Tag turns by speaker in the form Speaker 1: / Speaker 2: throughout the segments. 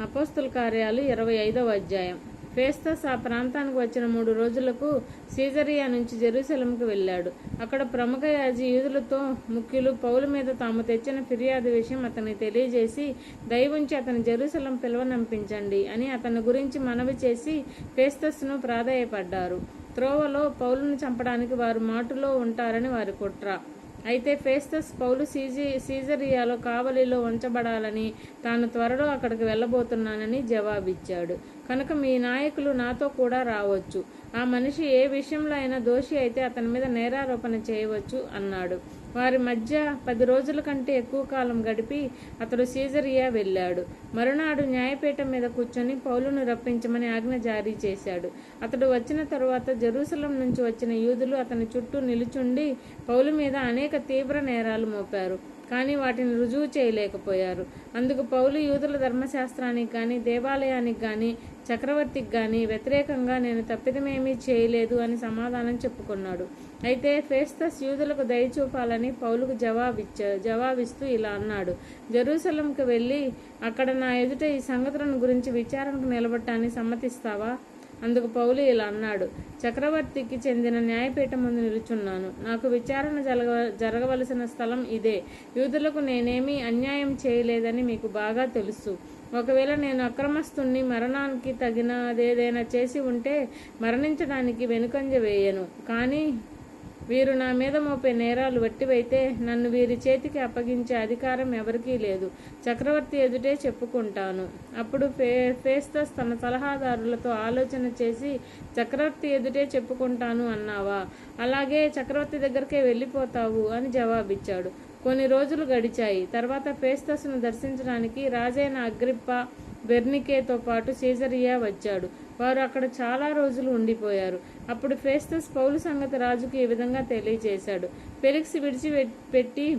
Speaker 1: అపోస్తుల కార్యాలు ఇరవై ఐదవ అధ్యాయం. ఫేస్తస్ ఆ ప్రాంతానికి వచ్చిన మూడు రోజులకు సీజరియా నుంచి జెరూసలంకు వెళ్ళాడు. అక్కడ ప్రముఖ యాజి యూదులతో ముఖ్యులు పౌలు మీద తాము తెచ్చిన ఫిర్యాదు విషయం అతనికి తెలియజేసి దయవుంచి అతని జెరూసలం పిలవనంపించండి అని అతని గురించి మనవి చేసి ఫేస్తస్ను ప్రాధాయపడ్డారు. త్రోవలో పౌలను చంపడానికి వారు మాటులో ఉంటారని వారి కుట్ర. అయితే ఫేస్తస్ పౌలు సీజీ సీజరియాలో కావలిలో ఉంచబడాలని తాను త్వరలో అక్కడికి వెళ్ళబోతున్నానని జవాబిచ్చాడు. కనుక మీ నాయకులు నాతో కూడా రావచ్చు. ఆ మనిషి ఏ విషయంలో అయినా దోషి అయితే అతని మీద నేరారోపణ చేయవచ్చు అన్నాడు. వారి మధ్య పది రోజుల కంటే ఎక్కువ కాలం గడిపి అతడు సీజరియా వెళ్ళాడు. మరునాడు న్యాయపీఠం మీద కూర్చొని పౌలును రప్పించమని ఆజ్ఞ జారీ చేశాడు. అతడు వచ్చిన తరువాత జెరూసలం నుంచి వచ్చిన యూదులు అతని చుట్టూ నిలుచుండి పౌలు మీద అనేక తీవ్ర నేరాలు మోపారు. కానీ వాటిని రుజువు చేయలేకపోయారు. అందుకు పౌలు యూదుల ధర్మశాస్త్రానికి కానీ దేవాలయానికి కానీ చక్రవర్తికి కానీ వ్యతిరేకంగా నేను తప్పిదమేమీ చేయలేదు అని సమాధానం చెప్పుకున్నాడు. అయితే ఫేస్తస్ యూదులకు దయ చూపాలని పౌలుకు జవాబిచ్చా జవాబిస్తూ ఇలా అన్నాడు. జెరూసలంకి వెళ్ళి అక్కడ నా ఎదుట ఈ సంగతులను గురించి విచారణకు నిలబడటాన్ని సమ్మతిస్తావా? అందుకు పౌలు ఇలా అన్నాడు చక్రవర్తికి చెందిన న్యాయపీఠం ముందు నిలుచున్నాను. నాకు విచారణ జరగ జరగవలసిన స్థలం ఇదే. యూదులకు నేనేమీ అన్యాయం చేయలేదని మీకు బాగా తెలుసు. ఒకవేళ నేను అక్రమస్తుణ్ణి మరణానికి తగినదేదైనా చేసి ఉంటే మరణించడానికి వెనుకంజ వేయను. కానీ వీరు నా మీద మోపే నేరాలు వట్టివైతే నన్ను వీరి చేతికి అప్పగించే అధికారం ఎవరికీ లేదు. చక్రవర్తి ఎదుటే చెప్పుకుంటాను. అప్పుడు ఫే ఫేస్తస్ తన సలహాదారులతో ఆలోచన చేసి చక్రవర్తి ఎదుటే చెప్పుకుంటాను అన్నావా? అలాగే చక్రవర్తి దగ్గరకే వెళ్ళిపోతావు అని జవాబిచ్చాడు. కొన్ని రోజులు గడిచాయి. తర్వాత ఫేస్తస్ను దర్శించడానికి రాజైన అగ్రిప్ప బెర్నికేతో పాటు సీజరియా వచ్చాడు. వారు అక్కడ చాలా రోజులు ఉండిపోయారు. అప్పుడు ఫేస్తస్ పౌలు సంగతి రాజుకు ఈ విధంగా తెలియజేశాడు. ఫెలిక్స్ విడిచి పెట్టి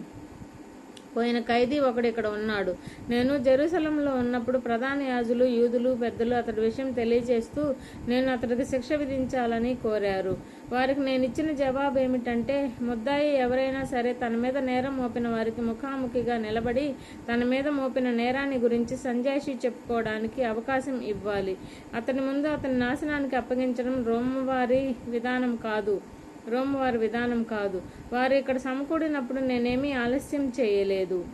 Speaker 1: పోయిన ఖైదీ ఒకడు ఇక్కడ ఉన్నాడు. నేను జెరూసలంలో ఉన్నప్పుడు ప్రధాన యాజులు యూదులు పెద్దలు అతడి విషయం తెలియజేస్తూ నేను అతడికి శిక్ష విధించాలని కోరారు. వారికి నేను ఇచ్చిన జవాబు ఏమిటంటే ముద్దాయి ఎవరైనా సరే తన మీద నేరం మోపిన వారికి ముఖాముఖిగా నిలబడి తన మీద మోపిన నేరాన్ని గురించి సంజాయిషి చెప్పుకోవడానికి అవకాశం ఇవ్వాలి. అతని ముందు అతని నాశనానికి అప్పగించడం రోమవారి విధానం కాదు. రోమ్ వారి విధానం కాదు. వారు ఇక్కడ సమకూడినప్పుడు నేనేమీ ఆలస్యం చేయలేదు.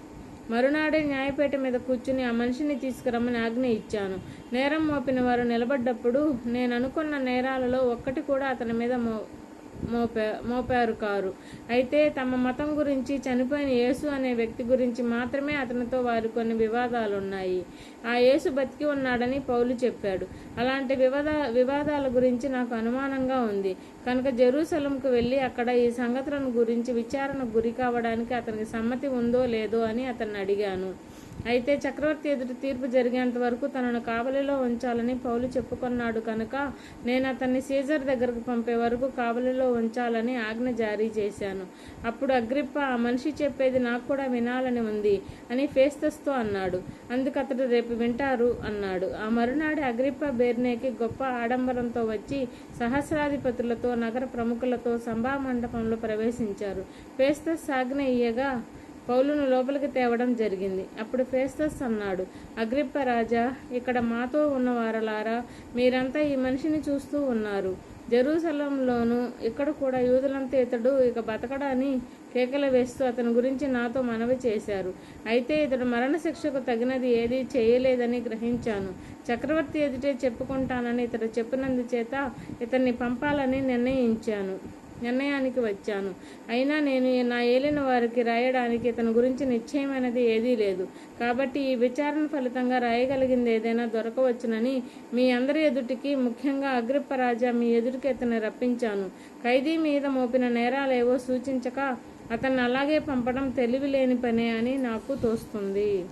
Speaker 1: మరునాడే న్యాయపేట మీద కూర్చుని ఆ మనిషిని తీసుకురమ్మని ఆజ్ఞ ఇచ్చాను. నేరం మోపిన వారు నిలబడ్డప్పుడు నేను అనుకున్న నేరాలలో ఒక్కటి కూడా అతని మీద మో మోపా మోపారు కారు. అయితే తమ మతం గురించి చనిపోయిన యేసు అనే వ్యక్తి గురించి మాత్రమే అతనితో వారి కొన్ని వివాదాలు ఉన్నాయి ఆ యేసు బతికి ఉన్నాడని పౌలు చెప్పాడు. అలాంటి వివాద వివాదాల గురించి నాకు అనుమానంగా ఉంది. కనుక జెరూసలంకు వెళ్ళి అక్కడ ఈ సంగతులను గురించి విచారణకు గురి కావడానికి అతనికి సమ్మతి ఉందో లేదో అని అతన్ని అడిగాను. అయితే చక్రవర్తి ఎదుటి తీర్పు జరిగేంత వరకు తనను కావలిలో ఉంచాలని పౌలు చెప్పుకున్నాడు కనుక నేను అతన్ని సీజర్ దగ్గరకు పంపే వరకు కావలిలో ఉంచాలని ఆజ్ఞ జారీ చేశాను. అప్పుడు అగ్రిప్ప ఆ మనిషి చెప్పేది నాకు కూడా వినాలని ఉంది అని ఫేస్తస్తో అన్నాడు. అందుకు అతడు రేపు వింటారు అన్నాడు. ఆ మరునాడు అగ్రిప్ప బేర్నేకి గొప్ప ఆడంబరంతో వచ్చి సహస్రాధిపతులతో నగర ప్రముఖులతో సంభా మండపంలో ప్రవేశించారు. ఫేస్తస్ ఆజ్ఞ ఇయ్యగా పౌలును లోపలికి తేవడం జరిగింది. అప్పుడు ఫేస్తస్ అన్నాడు అగ్రిప్ప రాజా ఇక్కడ మాతో ఉన్నవారలారా మీరంతా ఈ మనిషిని చూస్తూ ఉన్నారు. జెరూసలంలోను ఇక్కడ కూడా యూదులంతా ఇతడు ఇక బతకడాని కేకలు వేస్తూ అతని గురించి నాతో మనవి చేశారు. అయితే ఇతడు మరణశిక్షకు తగినది ఏదీ చేయలేదని గ్రహించాను. చక్రవర్తి ఎదుటే చెప్పుకుంటానని ఇతడు చెప్పినందుచేత ఇతన్ని పంపాలని నిర్ణయించాను. నిర్ణయానికి వచ్చాను. అయినా నేను నా ఏలిన వారికి రాయడానికి ఇతని గురించి నిశ్చయమైనది ఏదీ లేదు. కాబట్టి ఈ విచారణ ఫలితంగా రాయగలిగింది ఏదైనా దొరకవచ్చునని మీ అందరి ఎదుటికి ముఖ్యంగా అగ్రిప్ప రాజా మీ ఎదుటికి ఇతను రప్పించాను. ఖైదీ మీద మోపిన నేరాలేవో సూచించక అతన్ని అలాగే పంపడం తెలివి లేని పనే అని నాకు తోస్తుంది.